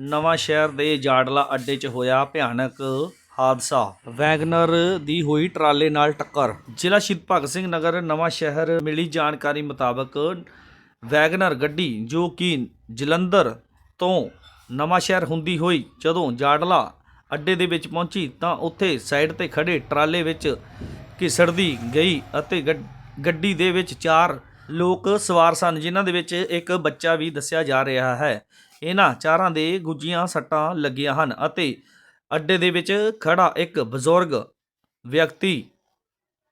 ਨਵਾਂ ਸ਼ਹਿਰ ਦੇ ਜਾੜਲਾ ਅੱਡੇ 'ਚ ਹੋਇਆ ਭਿਆਨਕ ਹਾਦਸਾ। ਵੈਗਨਰ ਦੀ ਹੋਈ ਟਰਾਲੇ ਨਾਲ ਟੱਕਰ। ਜ਼ਿਲ੍ਹਾ ਸ਼ਹੀਦ ਭਗਤ ਸਿੰਘ ਨਗਰ ਨਵਾਂ ਸ਼ਹਿਰ ਮਿਲੀ ਜਾਣਕਾਰੀ ਮੁਤਾਬਕ ਵੈਗਨਰ ਗੱਡੀ, ਜੋ ਕਿ ਜਲੰਧਰ ਤੋਂ ਨਵਾਂ ਸ਼ਹਿਰ ਹੁੰਦੀ ਹੋਈ ਜਦੋਂ ਜਾੜਲਾ ਅੱਡੇ ਦੇ ਵਿੱਚ ਪਹੁੰਚੀ ਤਾਂ ਉੱਥੇ ਸਾਈਡ ਤੇ ਖੜੇ ਟਰਾਲੇ ਵਿੱਚ ਘਿਸੜਦੀ ਗਈ ਅਤੇ ਗੱਡ- ਗੱਡੀ ਦੇ ਵਿੱਚ ਚਾਰ ਲੋਕ ਸਵਾਰ ਸਨ, ਜਿਨ੍ਹਾਂ ਦੇ ਵਿੱਚ ਇੱਕ ਬੱਚਾ ਵੀ ਦੱਸਿਆ ਜਾ ਰਿਹਾ ਹੈ। ਇਹਨਾਂ ਚਾਰਾਂ ਦੇ ਗੁੱਜੀਆਂ ਸੱਟਾਂ ਲੱਗੀਆਂ ਹਨ ਅਤੇ ਅੱਡੇ ਦੇ ਵਿੱਚ ਖੜਾ ਇੱਕ ਬਜ਼ੁਰਗ ਵਿਅਕਤੀ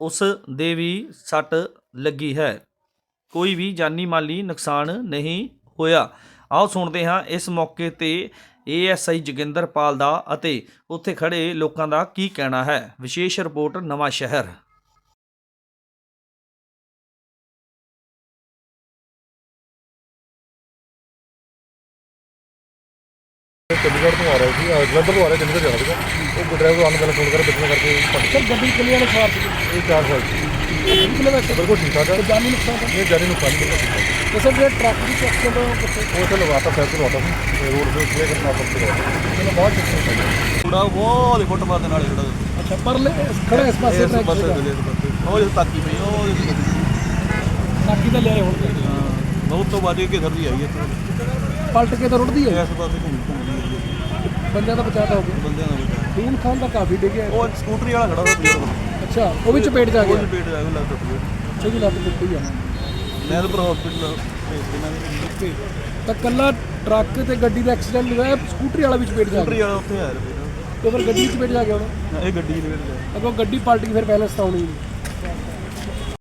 ਉਸ ਦੇ ਵੀ ਸੱਟ ਲੱਗੀ ਹੈ। ਕੋਈ ਵੀ ਜਾਨੀ ਮਾਲੀ ਨੁਕਸਾਨ ਨਹੀਂ ਹੋਇਆ। ਆਓ ਸੁਣਦੇ ਹਾਂ ਇਸ ਮੌਕੇ ਤੇ ਏਐਸਆਈ ਜੋਗਿੰਦਰਪਾਲ ਦਾ ਅਤੇ ਉੱਥੇ ਖੜੇ ਲੋਕਾਂ ਦਾ ਕੀ ਕਹਿਣਾ ਹੈ। ਵਿਸ਼ੇਸ਼ ਰਿਪੋਰਟ ਨਵਾਂ ਸ਼ਹਿਰ ਚੰਡੀਗੜ੍ਹ ਤੋਂ ਆ ਰਿਹਾ ਸੀ ਅਹ ਜਲੰਧਰ ਤੋਂ ਆ ਰਿਹਾ ਚੰਡੀਗੜ੍ਹ ਜਾਣਾ ਸੀਗਾ। ਉਹ ਡਰਾਈਵਰ ਆਨ ਪਹਿਲਾਂ ਫੋਨ ਕਰ ਬੱਚਿਆਂ ਕਰਕੇ ਭੱਜ ਸਰ ਗੱਡੀ ਕਿੰਨੀ ਵਾਲੇ ਸਵਾਰ ਸੀ। ਇਹ ਚਾਰ ਸਾਲ ਸੀ। ਕਿੰਨੇ ਦਾ ਬਿਲਕੁਲ ਠੀਕ ਠਾਕ ਹੈ ਜਾਨੀ ਨੁਕਸਾਨ ਤਾਂ? ਇਹ ਜਾਨੀ ਨੁਕਸਾਨ ਨਹੀਂ ਬਿਲਕੁਲ ਠੀਕ ਠਾਕ। ਤੇ ਸਰ ਜਿਹੜੇ ਟਰੱਕ ਦੀ ਚੱਕਰ ਤੋਂ ਕਿੱਥੇ? ਉਹ ਤੇ ਲਵਾਤਾ ਸਾਈਡ ਤੋਂ ਲਵਾਤਾ ਸੀ। ਤੇ ਰੋਡ ਦੇ ਉੱਤੇ ਕਰਨਾ ਪੜਤੇ ਲਵਾਤਾ ਮੈਨੂੰ ਬਹੁਤ ਚੱਕਰ ਪਈ ਥੋੜਾ ਬਹੁਤ ਫੁੱਟਪਾਥ ਦੇ ਨਾਲ ਜਿਹੜਾ। ਅੱਛਾ ਪਰ ਲੈ ਖੜਾ ਇਸ ਪਾਸੇ ਇਸ ਪਾਸੇ ਟਰੱਕ ਦੇ ਇਸ ਪਾਸੇ ਉਹ ਜਿਸ ਤਾਕੀ ਪਈ ਉਹ ਨਾਕੀ ਤਾਂ ਲਿਆਏ ਹੁਣ। ਬਹੁਤ ਤੋਂ ਬਾਅਦ ਕਿ ਸਰਦੀ ਆਈ ਇੱਥੇ। ਪਲਟ ਕੇ ਤਾਂ ਰੁੜਦੀ ਹੈ। ਇਸ ਪਾਸੇ ਘੁੰਮ ਘੁੰਮਦੀ ਹੈ ਬੰਦਿਆਂ ਦਾ ਬਚਾਅ ਤਾਂ ਹੋ ਗਿਆ। ਬੰਦਿਆਂ ਦਾ ਖੂਨ ਖਾਨ ਦਾ ਕਾਫੀ ਡਿੱਗਿਆ ਹੈ। ਉਹ ਸਕੂਟਰੀ ਵਾਲਾ ਖੜਾ ਹੋਇਆ ਬਜ਼ੁਰਗ ਅੱਛਾ ਉਹ ਵੀ ਚਪੇਟ ਜਾ ਉਹ ਗਿਆ? ਪੇਟ ਜਾ ਕੇ ਲੱਗ ਟੁੱਟ ਅੱਛਾ ਜੀ ਲੱਤ ਟੁੱਟੀ ਆ। ਮੈਂ ਤਾਂ ਪਰ ਹਸਪੀਟਲ ਭੇਜ ਦੇਣਾ ਨਹੀਂ ਓਕੇ ਤਾਂ ਕੱਲਾ ਟਰੱਕ ਤੇ ਗੱਡੀ ਦਾ ਐਕਸੀਡੈਂਟ ਹੋਇਆ ਸਕੂਟਰੀ ਵਾਲਾ ਵੀ ਚਪੇਟ ਜਾ ਸਕੂਟਰੀ ਗਿਆ। ਵਾਲਾ ਉੱਥੇ ਆਇਆ ਰਿਹਾ ਤੇ ਫਿਰ ਗੱਡੀ ਚਪੇਟ ਜਾ ਗਿਆ ਹੁਣ? ਇਹ ਗੱਡੀ ਦੇ ਵਿੱਚ ਅਗੋ ਗੱਡੀ ਪਲਟ ਗਈ ਫਿਰ ਬੈਲੈਂਸ ਤਾਂ ਹੋਣੀ ਨਹੀਂ